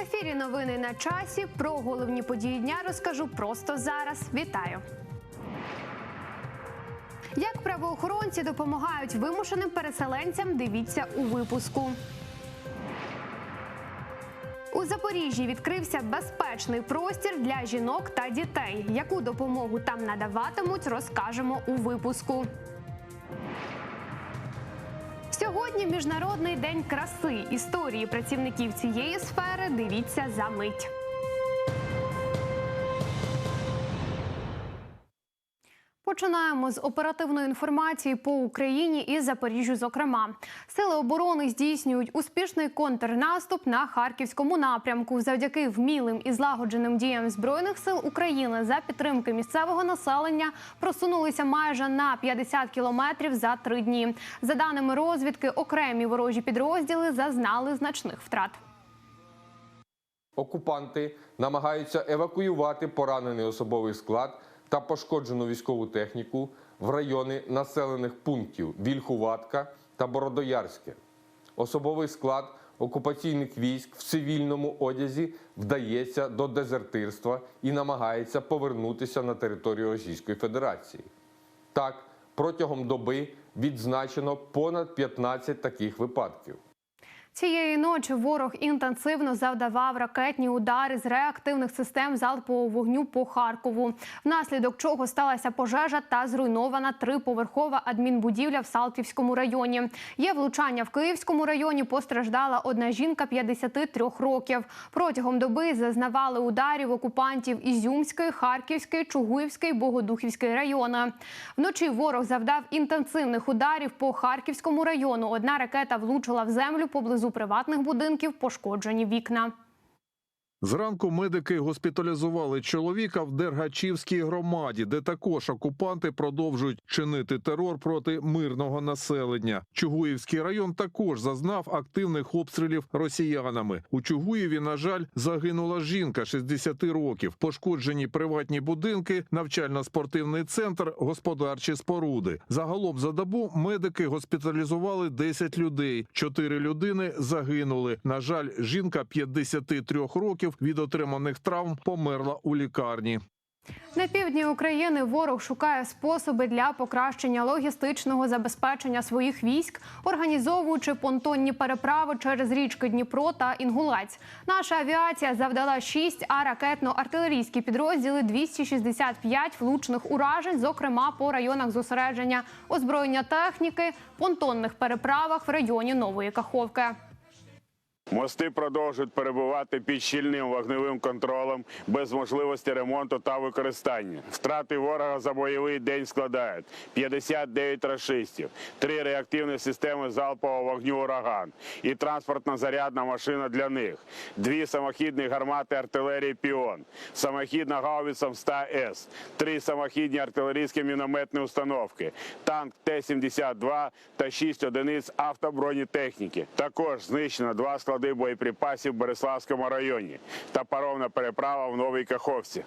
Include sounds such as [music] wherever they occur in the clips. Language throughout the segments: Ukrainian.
ефірі новини на часі. Про головні події дня розкажу просто зараз. Вітаю. Як правоохоронці допомагають вимушеним переселенцям, дивіться у випуску. У Запоріжжі відкрився безпечний простір для жінок та дітей. Яку допомогу там надаватимуть, розкажемо у випуску. Сьогодні міжнародний день краси. Історії працівників цієї сфери дивіться за мить. Починаємо з оперативної інформації по Україні і Запоріжжю. Зокрема, сили оборони здійснюють успішний контрнаступ на харківському напрямку. Завдяки вмілим і злагодженим діям збройних сил України за підтримки місцевого населення просунулися майже на 50 кілометрів за три дні. За даними розвідки, окремі ворожі підрозділи зазнали значних втрат. Окупанти намагаються евакуювати поранений особовий склад та пошкоджену військову техніку в райони населених пунктів Вільхуватка та Бородоярське. Особовий склад окупаційних військ в цивільному одязі вдається до дезертирства і намагається повернутися на територію Російської Федерації. Так, протягом доби відзначено понад 15 таких випадків. Цієї ночі ворог інтенсивно завдавав ракетні удари з реактивних систем залпового вогню по Харкову, внаслідок чого сталася пожежа та зруйнована триповерхова адмінбудівля в Салтівському районі. Є влучання в Київському районі. Постраждала одна жінка 53 років. Протягом доби зазнавали ударів окупантів Ізюмської, Харківської, Чугуївської, Богодухівської райони. Вночі ворог завдав інтенсивних ударів по Харківському району. Одна ракета влучила в землю поблизу приватних будинків, пошкоджені вікна. Зранку медики госпіталізували чоловіка в Дергачівській громаді, де також окупанти продовжують чинити терор проти мирного населення. Чугуївський район також зазнав активних обстрілів росіянами. У Чугуєві, на жаль, загинула жінка 60 років. Пошкоджені приватні будинки, навчально-спортивний центр, господарчі споруди. Загалом за добу медики госпіталізували 10 людей. Чотири людини загинули. На жаль, жінка 53 років від отриманих травм померла у лікарні. На півдні України ворог шукає способи для покращення логістичного забезпечення своїх військ, організовуючи понтонні переправи через річки Дніпро та Інгулець. Наша авіація завдала 6, а ракетно-артилерійські підрозділи 265 влучних уражень, зокрема по районах зосередження озброєння техніки, понтонних переправах в районі Нової Каховки. Мости продовжують перебувати під щільним вогневим контролем без можливості ремонту та використання. Втрати ворога за бойовий день складають 59 рашистів, три реактивні системи залпового вогню ураган і транспортна зарядна машина для них, дві самохідні гармати артилерії Піон, самохідна гаубиця МСТА-С, три самохідні артилерійські мінометні установки, танк Т-72 та шість одиниць автобронетехніки. Також знищено два склади боєприпасів в Береславському районі та паромна переправа в Новій Каховці.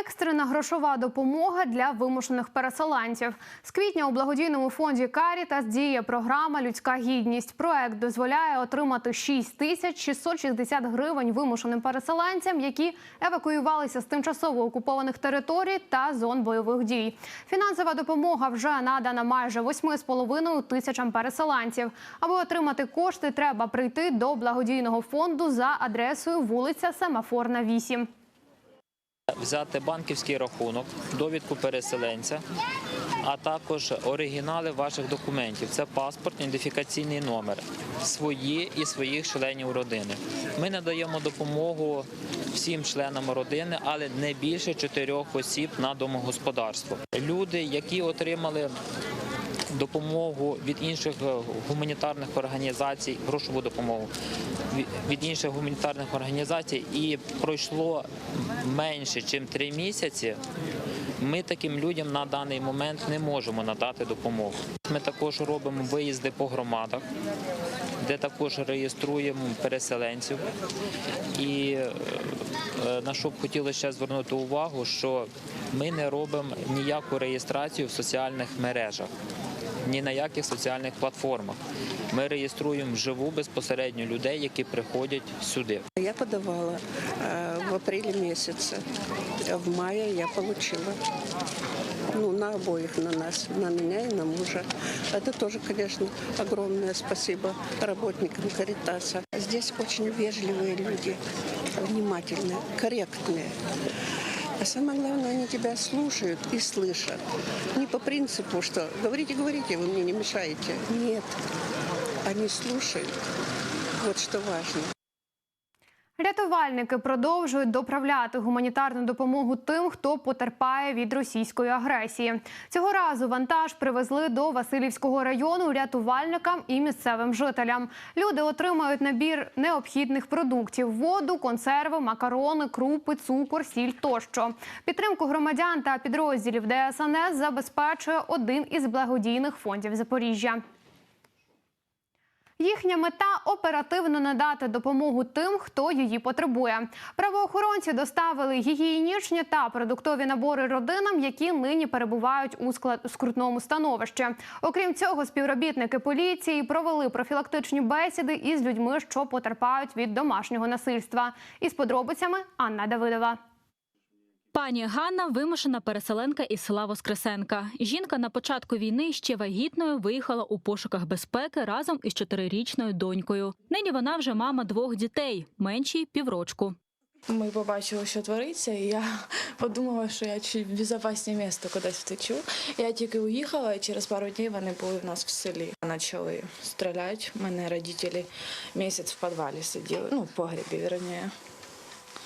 Екстрена грошова допомога для вимушених переселенців. З квітня у благодійному фонді Карітас діє програма Людська гідність. Проект дозволяє отримати 6 тисяч 660 гривень вимушеним переселенцям, які евакуювалися з тимчасово окупованих територій та зон бойових дій. Фінансова допомога вже надана майже 8,5 тисячам переселенців. Аби отримати кошти, треба прийти до благодійного фонду за адресою вулиця Семафорна 8. Взяти банківський рахунок, довідку переселенця, а також оригінали ваших документів. Це паспорт, ідентифікаційний номер, свої і своїх членів родини. Ми надаємо допомогу всім членам родини, але не більше чотирьох осіб на домогосподарство. Люди, які отримали допомогу від інших е, гуманітарних організацій, грошову допомогу від- інших гуманітарних організацій, і пройшло менше, ніж три місяці. Ми таким людям на даний момент не можемо надати допомогу. Ми також робимо виїзди по громадах, де також реєструємо переселенців. І е, на що б хотілося ще звернути увагу, що ми не робимо ніяку реєстрацію в соціальних мережах ні на яких соціальних платформах. Ми реєструємо вживу безпосередньо людей, які приходять сюди. Я подавала э, в апреле месяце. А В мае я получила. Ну, на обоих, на нас, на меня и на мужа. Это тоже, конечно, огромное спасибо работникам Каритаса. Здесь очень вежливые люди, внимательные, корректные. А самое главное, они тебя слушают и слышат. Не по принципу, что говорите, говорите, вы мне не мешаете. Нет, они слушают. Вот что важно. Рятувальники продовжують доправляти гуманітарну допомогу тим, хто потерпає від російської агресії. Цього разу вантаж привезли до Васильівського району рятувальникам і місцевим жителям. Люди отримають набір необхідних продуктів: воду, консерви, макарони, крупи, цукор, сіль тощо. Підтримку громадян та підрозділів ДСНС забезпечує один із благодійних фондів Запоріжжя. Їхня мета оперативно надати допомогу тим, хто її потребує. Правоохоронці доставили гігієнічні та продуктові набори родинам, які нині перебувають у скрутному становищі. Окрім цього, співробітники поліції провели профілактичні бесіди із людьми, що потерпають від домашнього насильства. Із подробицями Анна Давидова. Пані Ганна вимушена переселенка із села Воскресенка. Жінка на початку війни ще вагітною виїхала у пошуках безпеки разом із чотирирічною донькою. Нині вона вже мама двох дітей, меншій піврочку. Ми побачили, що твориться, і я [laughs] подумала, що я чуть в безпечне місце кудись втечу. Я тільки уїхала, і через пару днів вони були в нас в селі. Почали стріляти. Мене родителі місяць в підвалі сиділи, ну, в погребі, вірніше.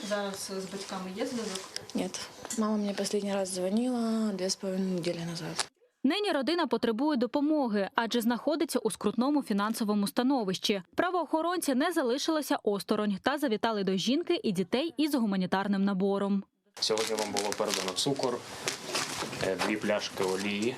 Зараз з батьками є зв'язок. Ні. Мама мені останній раз дзвонила дві з половиною неділі назад. Нині родина потребує допомоги, адже знаходиться у скрутному фінансовому становищі. Правоохоронці не залишилися осторонь та завітали до жінки і дітей із гуманітарним набором. Сьогодні вам було передано цукор, е, дві пляшки олії,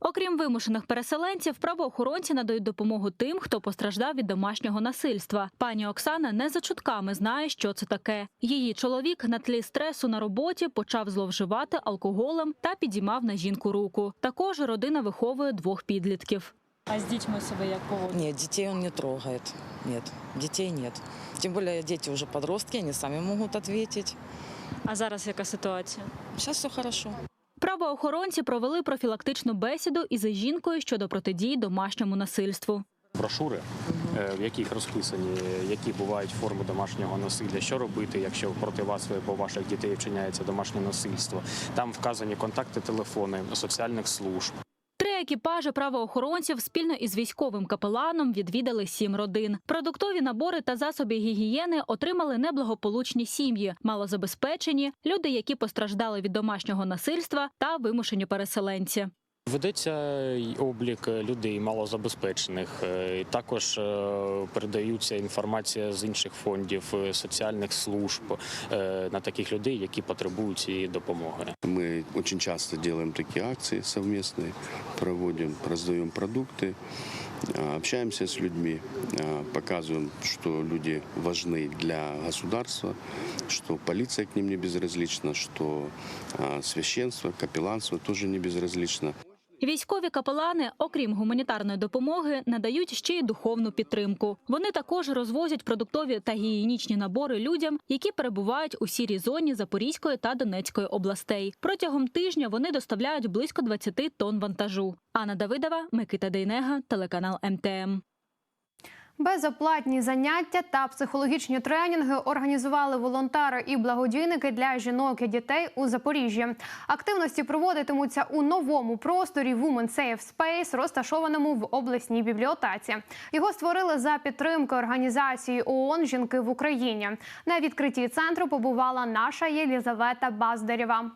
Окрім вимушених переселенців, правоохоронці надають допомогу тим, хто постраждав від домашнього насильства. Пані Оксана не за чутками знає, що це таке. Її чоловік на тлі стресу на роботі почав зловживати алкоголем та підіймав на жінку руку. Також родина виховує двох підлітків. А з дітьми себе як поводять? Нет, детей он не трогает. Нет, детей нет. Тем более дети уже подростки, они сами могут ответить. А зараз яка ситуація? Сейчас все хорошо. Правоохоронці провели профілактичну бесіду із жінкою щодо протидії домашньому насильству. брошури, е, в яких розписані, які бувають форми домашнього насилля, що робити, якщо проти вас або ваших дітей вчиняється домашнє насильство. Там вказані контакти, телефони соціальних служб. Екіпажі правоохоронців спільно із військовим капеланом відвідали сім родин. Продуктові набори та засоби гігієни отримали неблагополучні сім'ї, малозабезпечені, люди, які постраждали від домашнього насильства та вимушені переселенці. Ведеться й облік людей малозабезпечених. Е, Також е, передаються інформація з інших фондів, е, соціальних служб е, на таких людей, які потребують цієї допомоги. Мы очень часто делаем такие акции совместные, проводим, раздаем продукты, а, общаемся с людьми, а, показываем, что люди важны для государства, что полиция к ним не безразлична, что а, священство, капелланство тоже не безразлично. Військові капелани, окрім гуманітарної допомоги, надають ще й духовну підтримку. Вони також розвозять продуктові та гігієнічні набори людям, які перебувають у сірій зоні Запорізької та Донецької областей. Протягом тижня вони доставляють близько 20 тонн вантажу. Анна Давидова, Микита Дейнега, телеканал МТМ. Безоплатні заняття та психологічні тренінги організували волонтери і благодійники для жінок і дітей у Запоріжжі. Активності проводитимуться у новому просторі Women Safe Space, розташованому в обласній бібліотеці. Його створили за підтримки організації ООН Жінки в Україні. На відкритті центру побувала наша Єлізавета Баздарєва.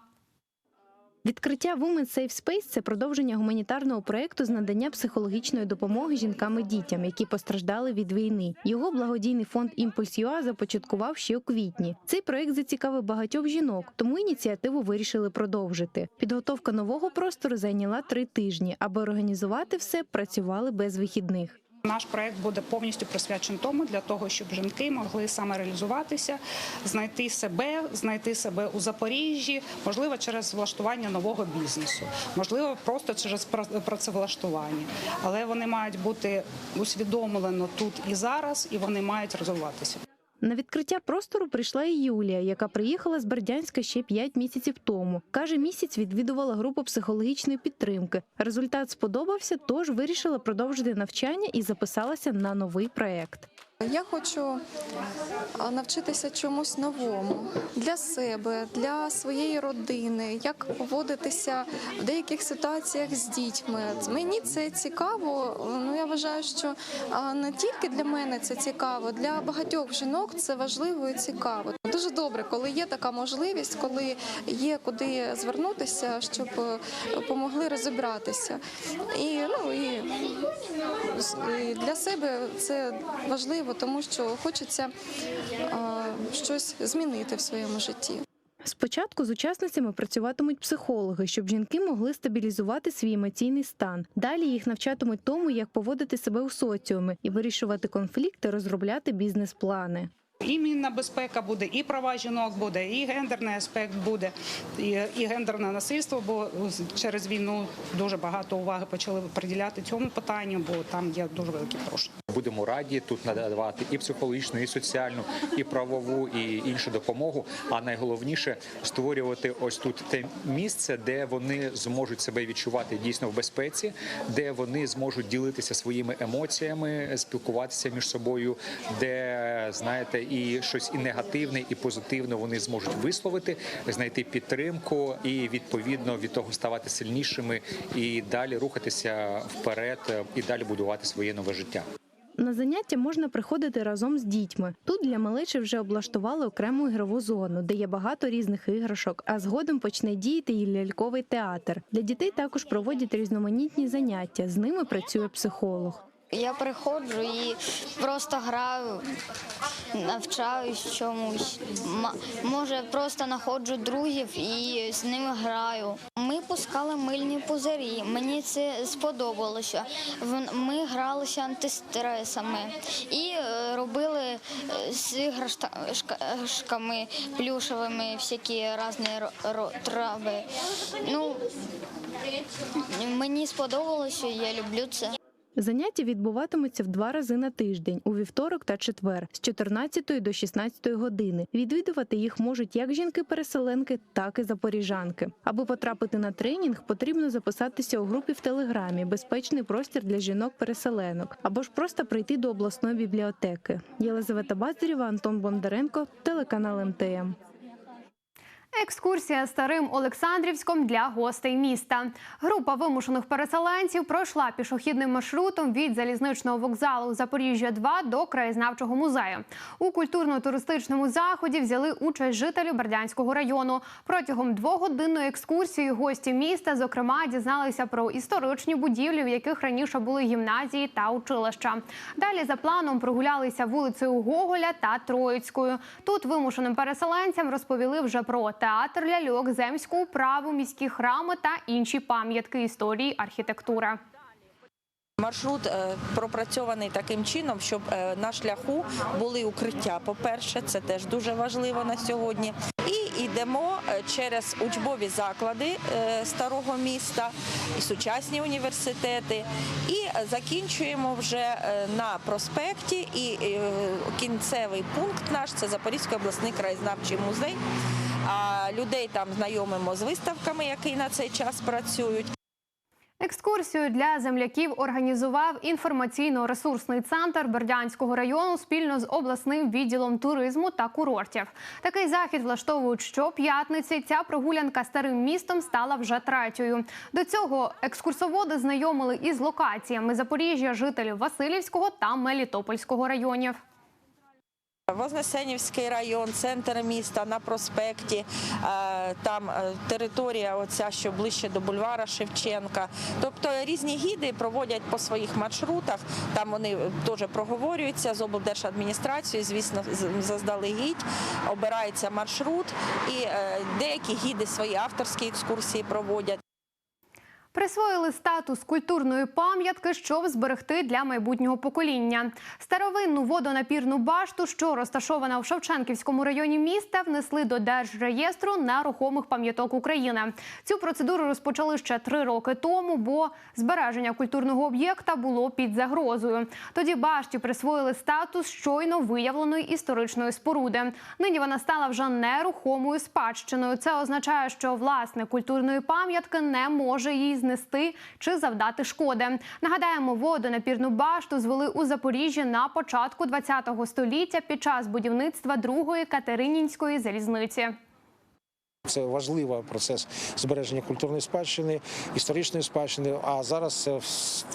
Відкриття Women Safe Space – це продовження гуманітарного проєкту з надання психологічної допомоги жінкам і дітям, які постраждали від війни. Його благодійний фонд Імпульс ЮА започаткував ще у квітні. Цей проєкт зацікавив багатьох жінок, тому ініціативу вирішили продовжити. Підготовка нового простору зайняла три тижні. Аби організувати все, працювали без вихідних. Наш проект буде повністю присвячений тому для того, щоб жінки могли саме реалізуватися, знайти себе, знайти себе у Запоріжжі, можливо, через влаштування нового бізнесу, можливо, просто через пра- працевлаштування. Але вони мають бути усвідомлено тут і зараз, і вони мають розвиватися. На відкриття простору прийшла і Юлія, яка приїхала з Бердянська ще 5 місяців тому. Каже, місяць відвідувала групу психологічної підтримки. Результат сподобався, тож вирішила продовжити навчання і записалася на новий проект. Я хочу навчитися чомусь новому для себе, для своєї родини, як поводитися в деяких ситуаціях з дітьми. Мені це цікаво. Ну я вважаю, що не тільки для мене це цікаво, для багатьох жінок це важливо і цікаво. Дуже добре, коли є така можливість, коли є куди звернутися, щоб е, помогли розібратися. І ну і для себе це важливо, тому що хочеться а, щось змінити в своєму житті. Спочатку з учасницями працюватимуть психологи, щоб жінки могли стабілізувати свій емоційний стан. Далі їх навчатимуть тому, як поводити себе у соціумі і вирішувати конфлікти, розробляти бізнес-плани. І мінна безпека буде, і права жінок буде, і гендерний аспект буде, і, і гендерне насильство, бо через війну дуже багато уваги почали приділяти цьому питанню, бо там є дуже великі порушення. Будемо раді тут надавати і психологічну, і соціальну, і правову, і іншу допомогу. А найголовніше створювати ось тут те місце, де вони зможуть себе відчувати дійсно в безпеці, де вони зможуть ділитися своїми емоціями, спілкуватися між собою, де знаєте, і щось і негативне, і позитивне вони зможуть висловити, знайти підтримку і відповідно від того ставати сильнішими і далі рухатися вперед, і далі будувати своє нове життя. На заняття можна приходити разом з дітьми. Тут для малечі вже облаштували окрему ігрову зону, де є багато різних іграшок, а згодом почне діяти і ляльковий театр. Для дітей також проводять різноманітні заняття. З ними працює психолог. Я приходжу і просто граю, навчаюсь чомусь. Може, просто знаходжу друзів і з ними граю. Ми пускали мильні пузирі. Мені це сподобалося. Ми гралися антистресами і е, робили е, з іграшками плюшевими всякі різні трави. Ну, мені сподобалося, я люблю це. Заняття відбуватимуться в два рази на тиждень у вівторок та четвер з 14 до 16 години. Відвідувати їх можуть як жінки-переселенки, так і запоріжанки. Аби потрапити на тренінг, потрібно записатися у групі в телеграмі Безпечний простір для жінок-переселенок або ж просто прийти до обласної бібліотеки. Єлизавета Базарєва, Антон Бондаренко, телеканал МТМ. Екскурсія старим Олександрівськом для гостей міста. Група вимушених переселенців пройшла пішохідним маршрутом від залізничного вокзалу Запоріжжя 2 до краєзнавчого музею. У культурно-туристичному заході взяли участь жителі Бердянського району. Протягом двогодинної екскурсії гості міста, зокрема, дізналися про історичні будівлі, в яких раніше були гімназії та училища. Далі за планом прогулялися вулицею Гоголя та Троїцькою. Тут вимушеним переселенцям розповіли вже про театр ляльок, земську управу, міські храми та інші пам'ятки історії архітектури. Маршрут е, пропрацьований таким чином, щоб е, на шляху були укриття. По-перше, це теж дуже важливо на сьогодні. І йдемо е, через учбові заклади старого міста, і сучасні університети, і закінчуємо вже на проспекті. І кінцевий пункт наш це Запорізький обласний краєзнавчий музей. А людей там знайомимо з виставками, які на цей час працюють. Екскурсію для земляків організував інформаційно-ресурсний центр Бердянського району спільно з обласним відділом туризму та курортів. Такий захід влаштовують щоп'ятниці. Ця прогулянка старим містом стала вже третьою. До цього екскурсоводи знайомили із локаціями Запоріжжя жителів Васильівського та Мелітопольського районів. Вознесенівський район, центр міста на проспекті, е, там е, територія, оця що ближче до бульвара Шевченка. Тобто різні гіди проводять по своїх маршрутах. Там вони теж проговорюються з облдержадміністрацією, звісно, заздалегідь обирається маршрут, і е, деякі гіди свої авторські екскурсії проводять. Присвоїли статус культурної пам'ятки, щоб зберегти для майбутнього покоління. Старовинну водонапірну башту, що розташована в Шевченківському районі міста, внесли до Держреєстру нерухомих пам'яток України. Цю процедуру розпочали ще три роки тому, бо збереження культурного об'єкта було під загрозою. Тоді башті присвоїли статус щойно виявленої історичної споруди. Нині вона стала вже нерухомою спадщиною. Це означає, що власник культурної пам'ятки не може її знести чи завдати шкоди. Нагадаємо, водонапірну башту звели у Запоріжжі на початку ХХ століття під час будівництва другої Катеринінської залізниці. Це важливий процес збереження культурної спадщини, історичної спадщини. А зараз це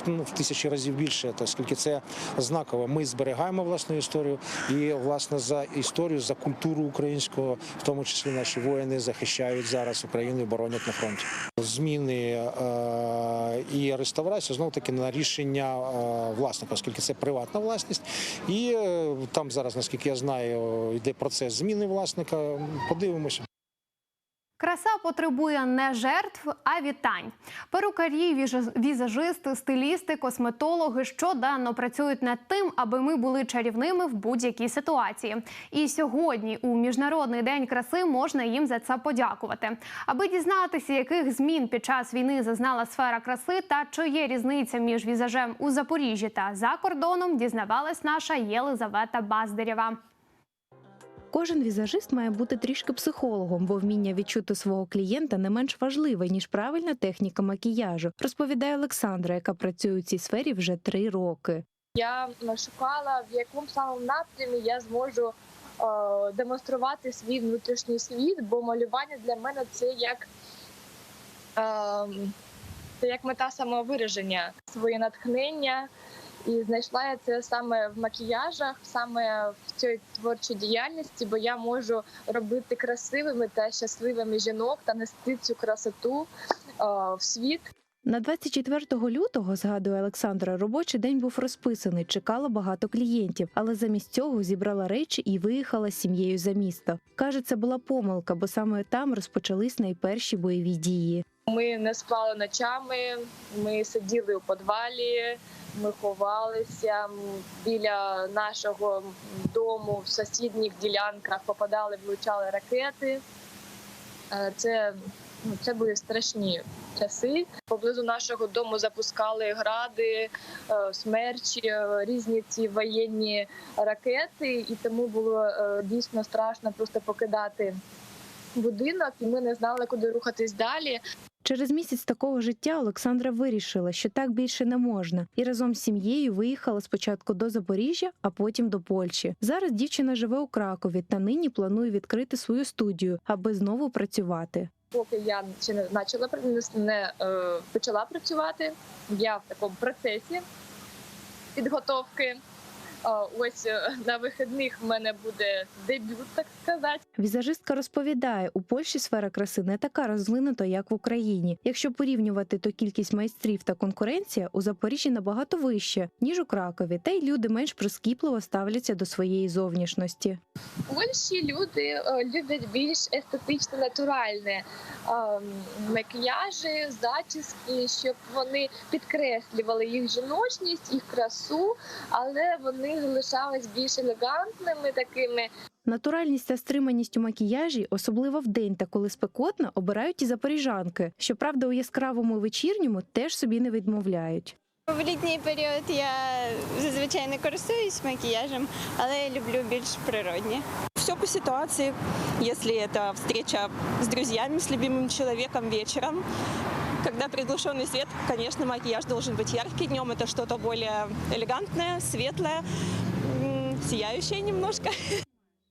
ну, в тисячі разів більше, оскільки це знаково. Ми зберігаємо власну історію і власне за історію, за культуру українського, в тому числі наші воїни захищають зараз Україну і боронять на фронті. Зміни е- і реставрація знов таки на рішення е- власника, оскільки це приватна власність. І е, там зараз, наскільки я знаю, йде процес зміни власника. Подивимося. Краса потребує не жертв, а вітань. Перукарі, візажисти, стилісти, косметологи щоденно працюють над тим, аби ми були чарівними в будь-якій ситуації. І сьогодні, у міжнародний день краси, можна їм за це подякувати. Аби дізнатися, яких змін під час війни зазнала сфера краси та чи є різниця між візажем у Запоріжжі та за кордоном, дізнавалась наша Єлизавета Баздарєва. Кожен візажист має бути трішки психологом, бо вміння відчути свого клієнта не менш важливе ніж правильна техніка макіяжу, розповідає Олександра, яка працює у цій сфері вже три роки. Я шукала, в якому самому напрямі я зможу е, демонструвати свій внутрішній світ, бо малювання для мене це як, е, це як мета самовираження, своє натхнення. І знайшла я це саме в макіяжах, саме в цій творчій діяльності, бо я можу робити красивими та щасливими жінок та нести цю красоту в світ. На 24 лютого, згадує Олександра, робочий день був розписаний, чекало багато клієнтів, але замість цього зібрала речі і виїхала з сім'єю за місто. Каже, це була помилка, бо саме там розпочались найперші бойові дії. Ми не спали ночами, ми сиділи у підвалі, ми ховалися біля нашого дому в сусідніх ділянках попадали, влучали ракети. Е, Це, ну, це були страшні часи. Поблизу нашого дому запускали гради, е, смерчі, е, різні ці воєнні ракети, і тому було дійсно страшно просто покидати будинок, і ми не знали, куди рухатись далі. Через місяць такого життя Олександра вирішила, що так більше не можна, і разом з сім'єю виїхала спочатку до Запоріжжя, а потім до Польщі. Зараз дівчина живе у Кракові та нині планує відкрити свою студію, аби знову працювати. Поки я ще не почала не е, почала працювати, я в такому процесі підготовки. Ось е, на вихідних в мене буде дебют, так сказати. Візажистка розповідає, у Польщі сфера краси не така розвинута, як в Україні. Якщо порівнювати, то кількість майстрів та конкуренція у Запоріжжі набагато вища, ніж у Кракові, та й люди менш прискіпливо ставляться до своєї зовнішності. У Польщі люди е, люблять більш естетично натуральне е, макіяжі, зачіски, щоб вони підкреслювали їх жіночність, їх красу, але вони залишались більш елегантними такими. Натуральність та стриманість у макіяжі, особливо вдень та коли спекотно, обирають і запоріжанки. Щоправда, у яскравому вечірньому теж собі не відмовляють. В літній період я зазвичай не користуюсь макіяжем, але я люблю більш природні. Все по ситуации. Если это встреча с друзьями, с любимым человеком вечером, когда приглушенный свет, конечно, макияж должен быть яркий. Днем это что-то более элегантное, светлое, м, сияющее немножко.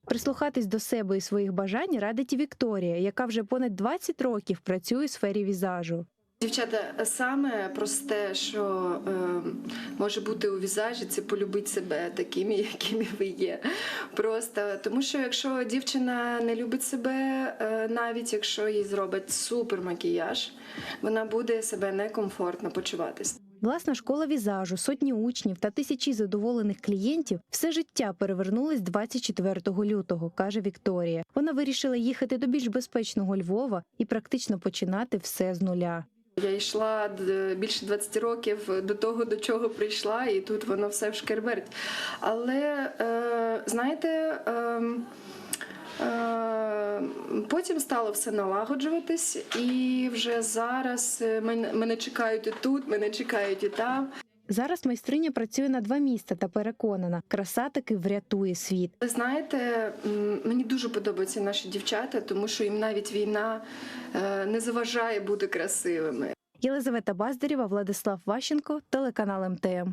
Прислухатись до себе і своїх бажань радить і Вікторія, яка вже понад 20 років працює у сфері візажу. Дівчата, саме просте, що е, може бути у візажі, це полюбити себе такими, [laughs] якими ви є. Просто тому, що якщо дівчина не любить себе, е, навіть якщо їй зроблять супер макіяж, вона буде себе некомфортно почуватись. Власна школа візажу, сотні учнів та тисячі задоволених клієнтів все життя перевернулись 24 лютого, каже Вікторія. Вона вирішила їхати до більш безпечного Львова і практично починати все з нуля. Я йшла більше 20 років до того, до чого прийшла, і тут воно все вшкерберть. Але е, знаєте. ем, Е, Потім стало все налагоджуватись, і вже зараз е, мене, мене чекають і тут, мене чекають і там. Зараз майстриня працює на два міста та переконана, краса таки врятує світ. Ви знаєте, мені дуже подобаються наші дівчата, тому що їм навіть війна е, не заважає бути красивими. Єлизавета Баздарєва, Владислав Ващенко, телеканал МТМ.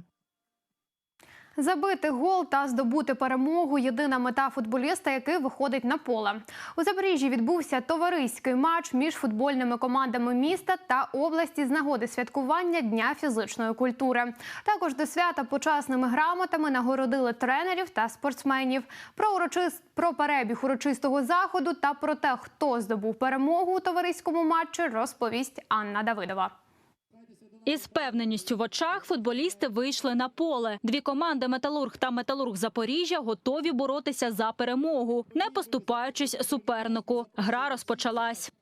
Забити гол та здобути перемогу єдина мета футболіста, який виходить на поле. У Запоріжжі відбувся товариський матч між футбольними командами міста та області з нагоди святкування Дня фізичної культури. Також до свята почасними грамотами нагородили тренерів та спортсменів. Про урочист про перебіг урочистого заходу та про те, хто здобув перемогу у товариському матчі, розповість Анна Давидова. Із певненістю в очах футболісти вийшли на поле. Дві команди Металург та Металург Запоріжжя готові боротися за перемогу, не поступаючись супернику. Гра розпочалась.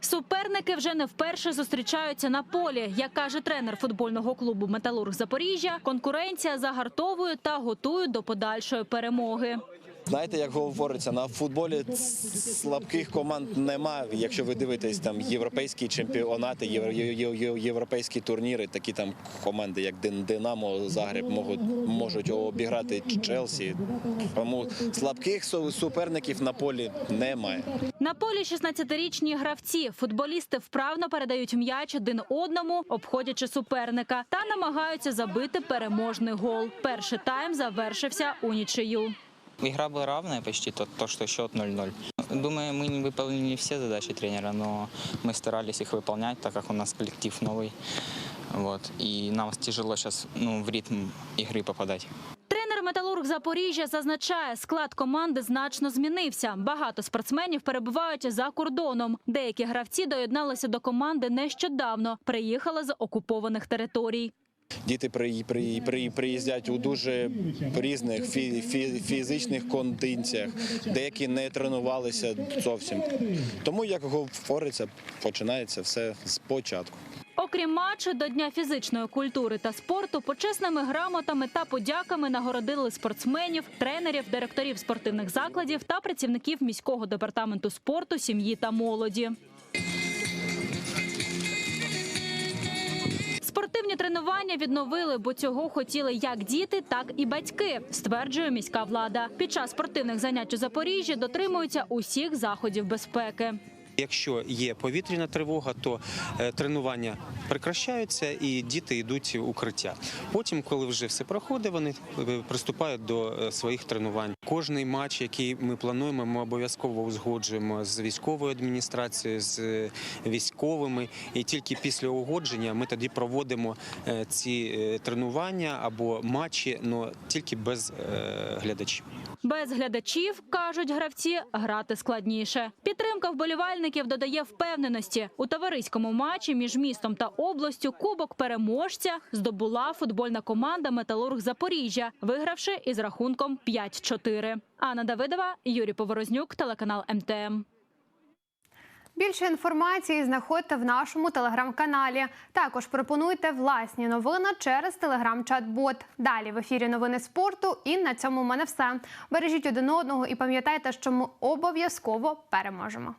Суперники вже не вперше зустрічаються на полі. Як каже тренер футбольного клубу Металург Запоріжжя, конкуренція загартовує та готують до подальшої перемоги. Знаєте, як говориться, на футболі слабких команд немає. Якщо ви дивитесь там європейські чемпіонати, європейські турніри, такі там команди, як Динамо, Загреб, можуть, можуть обіграти Челсі. Тому слабких суперників на полі немає. На полі 16-річні гравці. Футболісти вправно передають м'яч один одному, обходячи суперника, та намагаються забити переможний гол. Перший тайм завершився у нічию. Игра была равная почти, то, то что счет 0-0. Думаю, мы не выполнили все задачи тренера, но мы старались их выполнять, так как у нас коллектив новый. Вот. И нам тяжело сейчас ну, в ритм игры попадать. Тренер Металург Запоріжжя зазначає, склад команди значно змінився. Багато спортсменів перебувають за кордоном. Деякі гравці доєдналися до команди нещодавно, приїхали з окупованих територій. Діти при, при, при, приїздять у дуже різних фі, фі, фізичних кондиціях, деякі не тренувалися зовсім. Тому, як говориться, починається все спочатку. Окрім матчу до Дня фізичної культури та спорту, почесними грамотами та подяками нагородили спортсменів, тренерів, директорів спортивних закладів та працівників міського департаменту спорту, сім'ї та молоді. Спортивні тренування відновили, бо цього хотіли як діти, так і батьки, стверджує міська влада. Під час спортивних занять у Запоріжжі дотримуються усіх заходів безпеки. Якщо є повітряна тривога, то е, тренування прекращаються і діти йдуть в укриття. Потім, коли вже все проходить, вони е, приступають до е, своїх тренувань. Кожний матч, який ми плануємо, ми обов'язково узгоджуємо з військовою адміністрацією, з військовими. І тільки після угодження ми тоді проводимо ці тренування або матчі, але тільки без глядачів. Без глядачів, кажуть гравці, грати складніше. Підтримка вболівальників додає впевненості. У товариському матчі між містом та областю кубок переможця здобула футбольна команда Металург Запоріжжя, вигравши із рахунком 5-4. Анна Давидова, Юрій Поворознюк, телеканал МТМ. Більше інформації знаходьте в нашому телеграм-каналі. Також пропонуйте власні новини через телеграм-чат-бот. Далі в ефірі новини спорту. І на цьому в мене все. Бережіть один одного і пам'ятайте, що ми обов'язково переможемо.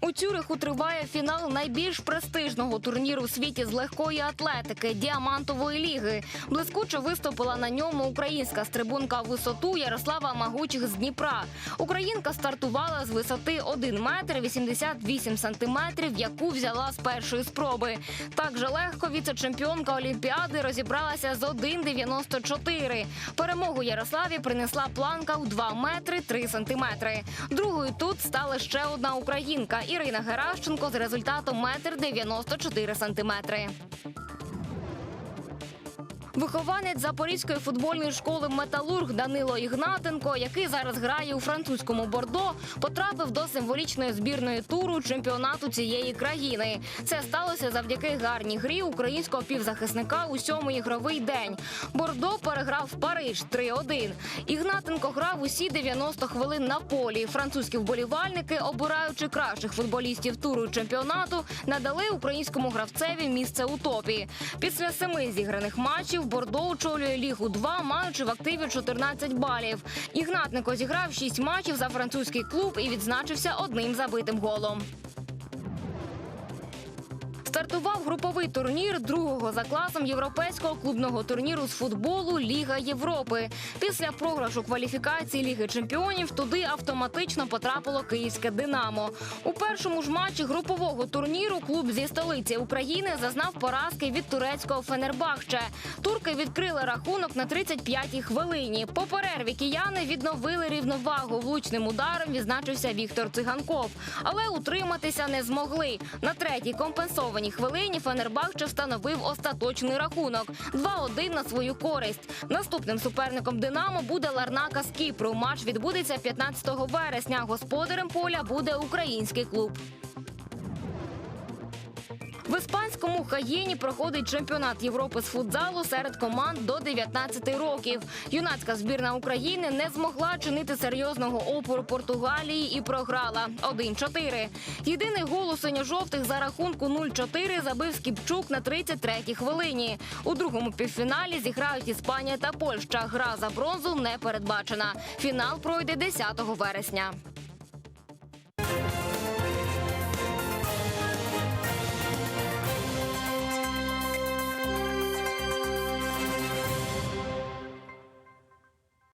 У Цюриху триває фінал найбільш престижного турніру у світі з легкої атлетики діамантової ліги. Блискуче виступила на ньому українська стрибунка висоту Ярослава Магучих з Дніпра. Українка стартувала з висоти 1 метр 88 сантиметрів, яку взяла з першої спроби. Так же легко віце-чемпіонка Олімпіади розібралася з 1,94. Перемогу Ярославі принесла планка у 2 метри 3 сантиметри. Другою тут стала ще одна українка Ірина Геращенко з результатом метр 94 сантиметри. Вихованець запорізької футбольної школи Металург Данило Ігнатенко, який зараз грає у французькому Бордо, потрапив до символічної збірної туру чемпіонату цієї країни. Це сталося завдяки гарній грі українського півзахисника у сьомий ігровий день. Бордо переграв Париж 3-1. Ігнатенко грав усі 90 хвилин на полі. Французькі вболівальники, обираючи кращих футболістів туру чемпіонату, надали українському гравцеві місце у топі. Після семи зіграних матчів Бордо очолює лігу 2, маючи в активі 14 балів. Ігнатнико зіграв 6 матчів за французький клуб і відзначився одним забитим голом. Стартував груповий турнір другого за класом європейського клубного турніру з футболу Ліга Європи. Після програшу кваліфікації Ліги Чемпіонів туди автоматично потрапило київське Динамо. У першому ж матчі групового турніру клуб зі столиці України зазнав поразки від турецького Фенербахче. Турки відкрили рахунок на 35-й хвилині. По перерві кияни відновили рівновагу. Влучним ударом відзначився Віктор Циганков, але утриматися не змогли. На третій компенсованій хвилині Фенербахче встановив остаточний рахунок 2-1 на свою користь. Наступним суперником Динамо буде Ларнака з Кіпру. Матч відбудеться 15 вересня. Господарем поля буде український клуб. В іспанському Хаєні проходить чемпіонат Європи з футзалу серед команд до 19 років. Юнацька збірна України не змогла чинити серйозного опору Португалії і програла 1-4. Єдиний гол у синьо-жовтих за рахунку 0-4 забив Скіпчук на 33-й хвилині. У другому півфіналі зіграють Іспанія та Польща. Гра за бронзу не передбачена. Фінал пройде 10 вересня.